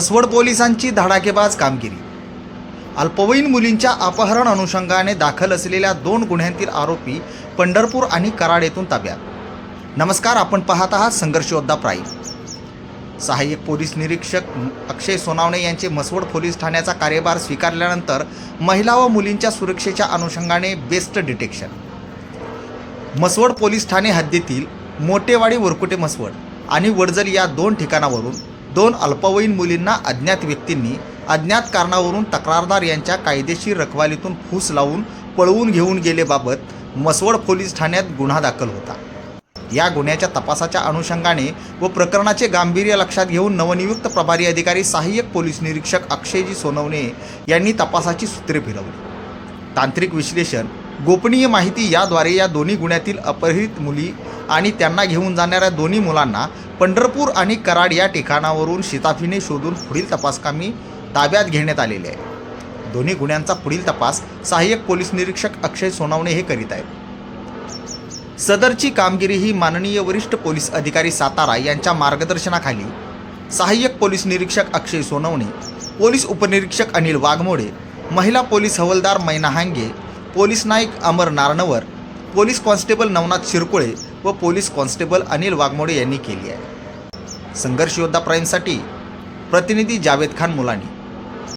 मसवड पोलिसांची धडाकेबाज कामगिरी. अल्पवयीन मुलींच्या अपहरण अनुषंगाने दाखल असलेल्या दोन गुन्ह्यांतील आरोपी पंढरपूर आणि कराड येथून ताब्यात. नमस्कार आपण पाहत आहात संघर्ष योद्धा प्राईम. सहाय्यक पोलीस निरीक्षक अक्षय सोनावणे यांचे मसवड पोलीस ठाण्याचा कार्यभार स्वीकारल्यानंतर महिला व मुलींच्या सुरक्षेच्या अनुषंगाने बेस्ट डिटेक्शन. मसवड पोलीस ठाणे हद्दीतील मोटेवाडी वरकुटे मसवड आणि वडजल या दोन ठिकाणावरून दोन अल्पवयीन मुलींना अज्ञात व्यक्तींनी अज्ञात कारणावरून तक्रारदार यांच्या कायदेशीर रखवालीतून फूस लावून पळवून घेऊन गेलेबाबत मसवड पोलीस ठाण्यात गुन्हा दाखल होता. या गुन्ह्याच्या तपासाच्या अनुषंगाने व प्रकरणाचे गांभीर्य लक्षात घेऊन नवनियुक्त प्रभारी अधिकारी सहाय्यक पोलीस निरीक्षक अक्षयजी सोनवणे यांनी तपासाची सूत्रे फिरवली. तांत्रिक विश्लेषण गोपनीय माहिती याद्वारे या दोन्ही गुन्ह्यातील अपहरित मुली आणि त्यांना घेऊन जाणाऱ्या दोन्ही मुलांना पंढरपूर आणि कराड या ठिकाणावरून शिताफीने शोधून पुढील तपासकामी ताब्यात घेण्यात आलेले आहे दोन्ही गुन्ह्यांचा पुढील तपास सहाय्यक पोलीस निरीक्षक अक्षय सोनावणे हे करीत आहेत. सदरची कामगिरी ही माननीय वरिष्ठ पोलीस अधिकारी सातारा यांच्या मार्गदर्शनाखाली. सहाय्यक पोलीस निरीक्षक अक्षय सोनवणे पोलीस उपनिरीक्षक अनिल वाघमोडे महिला पोलीस हवलदार Maina Hange police Naik Amar Narnavar police constable Navnath Shirkule व पोलीस कॉन्स्टेबल अनिल वाघमोडे यांनी केली आहे. संघर्ष योद्धा प्राईमसाठी प्रतिनिधी जावेद खान मुलानी.